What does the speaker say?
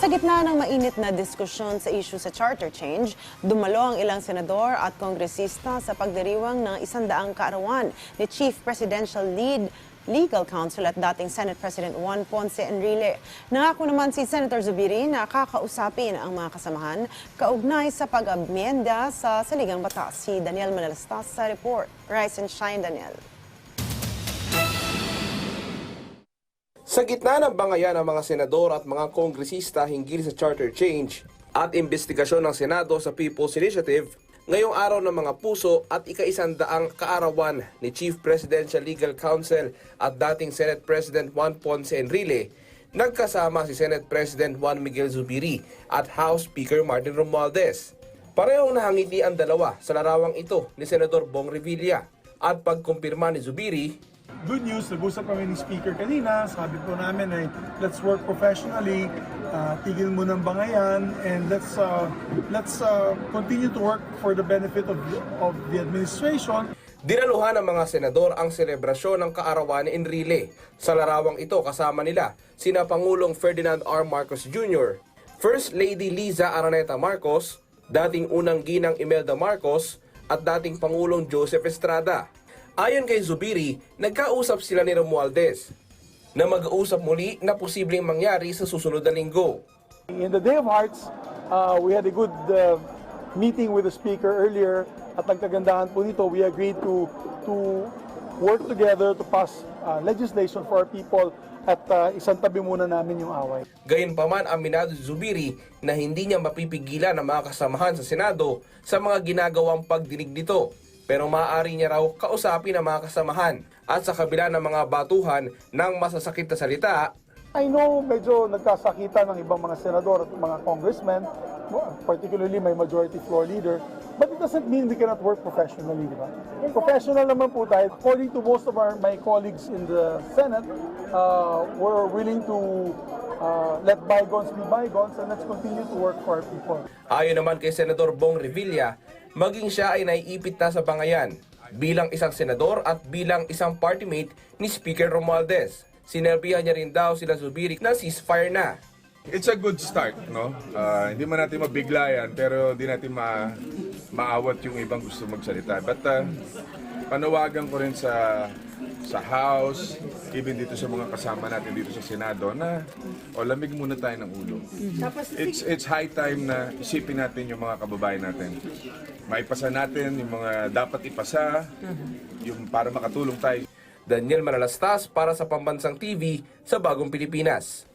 Sa gitna ng mainit na diskusyon sa issue sa charter change, dumalo ang ilang senador at kongresista sa pagdiriwang ng isandaang kaarawan ni Chief Presidential Lead Legal Counsel at dating Senate President Juan Ponce Enrile. Nangako naman si Senator Zubiri na kakausapin ang mga kasamahan kaugnay sa pag-amyenda sa saligang batas. Si Daniel Manalastas sa report. Rise and shine, Daniel. Sa gitna ng bangayan ng mga senador at mga kongresista hinggil sa charter change at investigasyon ng Senado sa People's Initiative, ngayong araw ng mga puso at ika-isandaang kaarawan ni Chief Presidential Legal Counsel at dating Senate President Juan Ponce Enrile, nagkasama si Senate President Juan Miguel Zubiri at House Speaker Martin Romualdez. Parehong nahangiti ang dalawa sa larawang ito ni Senador Bong Revilla at pagkumpirma ni Zubiri good news, nag-usap kami ni Speaker kanina, sabi po namin ay let's work professionally, uh, tigil mo ng bangayan, and let's uh, let's uh, continue to work for the benefit of of the administration. Dinaluhan ng mga senador ang selebrasyon ng kaarawan ni Enrile. Sa larawang ito kasama nila sina Pangulong Ferdinand R. Marcos Jr., First Lady Liza Araneta Marcos, dating unang ginang Imelda Marcos, at dating Pangulong Joseph Estrada. Ayon kay Zubiri, nagkausap sila ni Romualdez na mag-uusap muli na posibleng mangyari sa susunod na linggo. In the Day of Hearts, uh, we had a good uh, meeting with the Speaker earlier at nagkagandahan po nito, we agreed to to work together to pass uh, legislation for our people at uh, isang tabi muna namin yung away. Gayunpaman aminado Zubiri na hindi niya mapipigilan ang mga kasamahan sa Senado sa mga ginagawang pagdinig nito. Pero maaari niya raw kausapin ang mga kasamahan at sa kabila ng mga batuhan ng masasakit na salita, I know medyo nagkasakita ng ibang mga senador at mga congressmen, particularly my majority floor leader, but it doesn't mean we cannot work professionally, di ba? Professional naman po tayo. According to most of our my colleagues in the Senate, uh, we're willing to uh, let bygones be bygones and let's continue to work for our people. ayon naman kay Senador Bong Revilla, maging siya ay naiipit na sa bangayan bilang isang senador at bilang isang party mate ni Speaker Romualdez. Sinerbihan niya rin daw sila Zubiri na ceasefire na. It's a good start, no? Ah, hindi man natin mabigla yan, pero hindi natin ma maawat yung ibang gusto magsalita. But uh, panawagan ko rin sa sa House, even dito sa mga kasama natin dito sa Senado na o lamig muna tayo ng ulo. It's it's high time na isipin natin yung mga kababayan natin. Maipasa natin yung mga dapat ipasa, yung para makatulong tayo Daniel Manalastas para sa Pambansang TV sa Bagong Pilipinas.